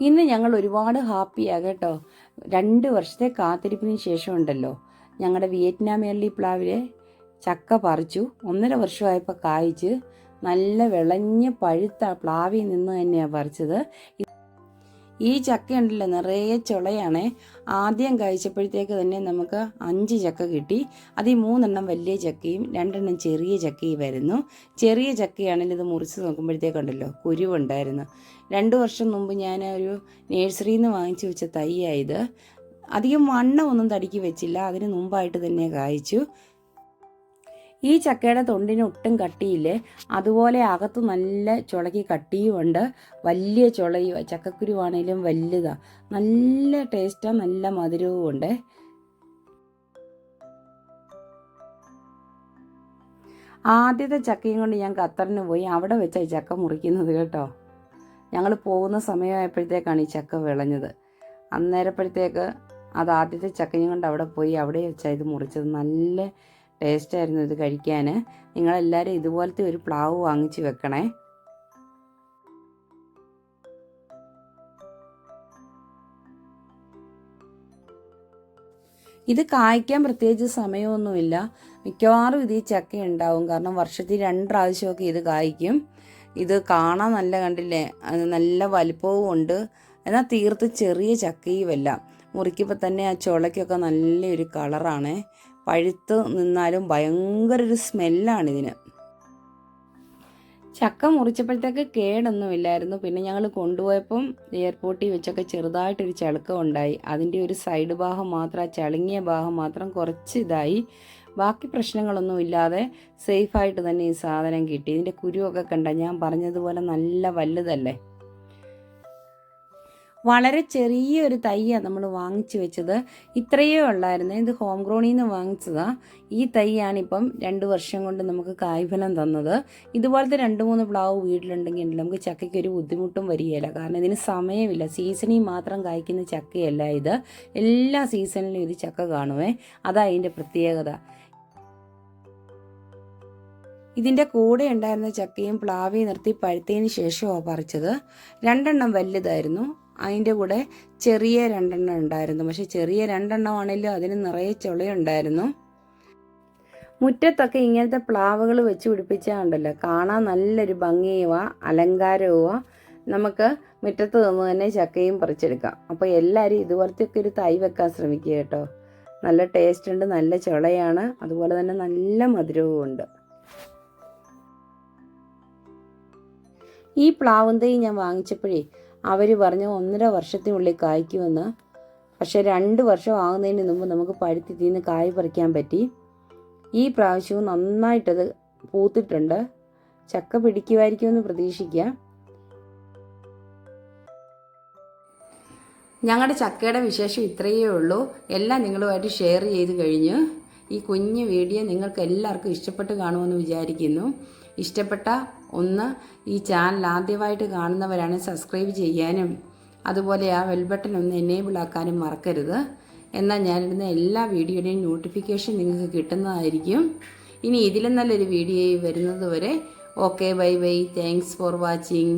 ഇന്ന് ഞങ്ങൾ ഒരുപാട് ഹാപ്പിയാണ് കേട്ടോ. രണ്ട് വർഷത്തെ കാത്തിരിപ്പിന് ശേഷം ഉണ്ടല്ലോ. ഞങ്ങളുടെ വിയറ്റ്നാം എള്ളി പ്ലാവിലെ ചക്ക പറിച്ചു. ഒന്നര വർഷമായപ്പോൾ കായ്ച്ച്. നല്ല വിളഞ്ഞ് പഴുത്ത പ്ലാവിൽ നിന്ന് തന്നെയാണ് പറിച്ചത്. ഈ ചക്ക ഉണ്ടല്ലോ നിറയെ ചുളയാണേ. ആദ്യം കഴിച്ചപ്പോഴത്തേക്ക് തന്നെ നമുക്ക് അഞ്ച് ചക്ക കിട്ടി. അതിൽ മൂന്നെണ്ണം വലിയ ചക്കയും രണ്ടെണ്ണം ചെറിയ ചക്കയും വരുന്നു. ചെറിയ ചക്കയാണെങ്കിൽ ഇത് മുറിച്ച് നോക്കുമ്പോഴത്തേക്കുണ്ടല്ലോ കുരുവുണ്ടായിരുന്നു. രണ്ട് വർഷം മുമ്പ് ഞാൻ ഒരു നേഴ്സറിയിൽ നിന്ന് വാങ്ങിച്ചു വെച്ച തൈയായത് അധികം വണ്ണമൊന്നും തടിക്ക് വെച്ചില്ല. അതിന് മുമ്പായിട്ട് തന്നെ കായ്ച്ചു. ഈ ചക്കയുടെ തൊണ്ടിന് ഒട്ടും കട്ടിയില്ലേ? അതുപോലെ അകത്ത് നല്ല ചുളകി കട്ടിയുമുണ്ട്. വലിയ ചുളയും ചക്കക്കുരുവാണേലും വലുതാ. നല്ല ടേസ്റ്റാ നല്ല മധുരവും ഉണ്ട് ആദ്യത്തെ ചക്കയും കൊണ്ട് ഞാൻ ഖത്തറിന് പോയി. അവിടെ വെച്ചാൽ ഈ ചക്ക മുറിക്കുന്നത് കേട്ടോ. ഞങ്ങൾ പോകുന്ന സമയമായപ്പോഴത്തേക്കാണ് ഈ ചക്ക വിളഞ്ഞത്. അന്നേരപ്പോഴത്തേക്ക് അത് ആദ്യത്തെ ചക്കയും കൊണ്ട് അവിടെ പോയി. അവിടെ വെച്ചാൽ ഇത് മുറിച്ചത്. നല്ല ടേസ്റ്റായിരുന്നു ഇത് കഴിക്കാൻ നിങ്ങളെല്ലാവരും ഇതുപോലത്തെ ഒരു പ്ലാവ് വാങ്ങിച്ച് വെക്കണേ. ഇത് കായ്ക്കാൻ പ്രത്യേകിച്ച് സമയമൊന്നുമില്ല. മിക്കവാറും ഇത് ഈ ചക്ക ഉണ്ടാവും. കാരണം വർഷത്തിൽ രണ്ട് പ്രാവശ്യമൊക്കെ ഇത് കായ്ക്കും. ഇത് കാണാൻ നല്ല കണ്ടില്ലേ? അത് നല്ല വലിപ്പവും ഉണ്ട്. എന്നാൽ തീർത്ത് ചെറിയ ചക്കയുമല്ല മുറിക്കുമ്പോൾ തന്നെ ആ ചുളയ്ക്കൊക്കെ നല്ലൊരു കളറാണ്. പഴുത്ത് നിന്നാലും ഭയങ്കര ഒരു സ്മെല്ലാണ് ഇതിന്. ചക്ക മുറിച്ചപ്പോഴത്തേക്ക് കേടൊന്നുമില്ലായിരുന്നു. പിന്നെ ഞങ്ങൾ കൊണ്ടുപോയപ്പം എയർപോർട്ടിൽ വെച്ചൊക്കെ ചെറുതായിട്ടൊരു ചളുക്കം ഉണ്ടായി. അതിന്റെ ഒരു സൈഡ് ഭാഗം മാത്രം ആ ചളുങ്ങിയ ഭാഗം മാത്രം കുറച്ച് ഇതായി. ബാക്കി പ്രശ്നങ്ങളൊന്നും ഇല്ലാതെ സേഫായിട്ട് തന്നെ ഈ സാധനം കിട്ടി. ഇതിന്റെ കുരുവൊക്കെ കണ്ട ഞാൻ പറഞ്ഞതുപോലെ നല്ല വലുതല്ലേ? വളരെ ചെറിയൊരു തൈയാണ് നമ്മൾ വാങ്ങിച്ചു വെച്ചത്. ഇത്രയേ ഉള്ളായിരുന്നു. ഇത് ഹോം ഗ്രോണിൽ നിന്ന് വാങ്ങിച്ചതാണ് ഈ തൈയാണിപ്പം രണ്ട് വർഷം കൊണ്ട് നമുക്ക് കായ്ഫലം തന്നത്. ഇതുപോലത്തെ രണ്ട് മൂന്ന് പ്ലാവ് വീട്ടിലുണ്ടെങ്കിൽ നമുക്ക് ചക്കയ്ക്ക് ഒരു ബുദ്ധിമുട്ടും വരികയില്ല. കാരണം ഇതിന് സമയമില്ല. സീസണിൽ മാത്രം കായ്ക്കുന്ന ചക്കയല്ല ഇത്. എല്ലാ സീസണിലും ഇത് ചക്ക കാണുമേ അതാ അതിന്റെ പ്രത്യേകത. ഇതിന്റെ കൂടെ ഉണ്ടായിരുന്ന ചക്കയും പ്ലാവയും നിർത്തി പഴുത്തതിന് ശേഷമാണ് പറിച്ചത്. രണ്ടെണ്ണം വലുതായിരുന്നു. അതിന്റെ കൂടെ ചെറിയ രണ്ടെണ്ണം ഉണ്ടായിരുന്നു. പക്ഷെ ചെറിയ രണ്ടെണ്ണമാണെങ്കിലും അതിന് നിറയെ ചുളയുണ്ടായിരുന്നു. മുറ്റത്തൊക്കെ ഇങ്ങനത്തെ പ്ലാവുകൾ വെച്ച് പിടിപ്പിച്ചാണ്ടല്ലോ. കാണാൻ നല്ലൊരു ഭംഗിയുവാ അലങ്കാരവുമാ നമുക്ക് മുറ്റത്ത് നിന്ന് തന്നെ ചക്കയും പറിച്ചെടുക്കാം. അപ്പോൾ എല്ലാവരും ഇതുപോലത്തെ ഒക്കെ ഒരു തൈ വെക്കാൻ ശ്രമിക്കുക കേട്ടോ. നല്ല ടേസ്റ്റ് ഉണ്ട് നല്ല ചുളയാണ്. അതുപോലെ തന്നെ നല്ല മധുരവും ഉണ്ട്. ഈ പ്ലാവും തൈ ഞാൻ വാങ്ങിച്ചപ്പോഴേ അവർ പറഞ്ഞ ഒന്നര വർഷത്തിനുള്ളിൽ കായ്ക്കുമെന്ന്. പക്ഷേ രണ്ട് വർഷം ആകുന്നതിന് മുമ്പ് നമുക്ക് പഴുത്തി തീന്ന് കായ് പറിക്കാൻ പറ്റി. ഈ പ്രാവശ്യവും നന്നായിട്ടത് പൂത്തിട്ടുണ്ട്. ചക്ക പിടിക്കുമായിരിക്കുമെന്ന് പ്രതീക്ഷിക്കാം ഞങ്ങളുടെ ചക്കയുടെ വിശേഷം ഇത്രയേ ഉള്ളൂ. എല്ലാം നിങ്ങളുമായിട്ട് ഷെയർ ചെയ്ത് കഴിഞ്ഞ് ഈ കുഞ്ഞു വീഡിയോ നിങ്ങൾക്ക് എല്ലാവർക്കും ഇഷ്ടപ്പെട്ട് കാണുമെന്ന് വിചാരിക്കുന്നു. ഇഷ്ടപ്പെട്ട ഒന്ന് ഈ ചാനൽ ആദ്യമായിട്ട് കാണുന്നവരാണ് സബ്സ്ക്രൈബ് ചെയ്യാനും അതുപോലെ ആ ബെൽ ബട്ടൺ ഒന്ന് എനേബിൾ ആക്കാനും മറക്കരുത്. എന്നാൽ ഞാനിടുന്ന എല്ലാ വീഡിയോയുടെയും നോട്ടിഫിക്കേഷൻ നിങ്ങൾക്ക് കിട്ടുന്നതായിരിക്കും. ഇനി ഇതിലും നല്ലൊരു വീഡിയോ വരുന്നത് വരെ okay bye bye thanks for watching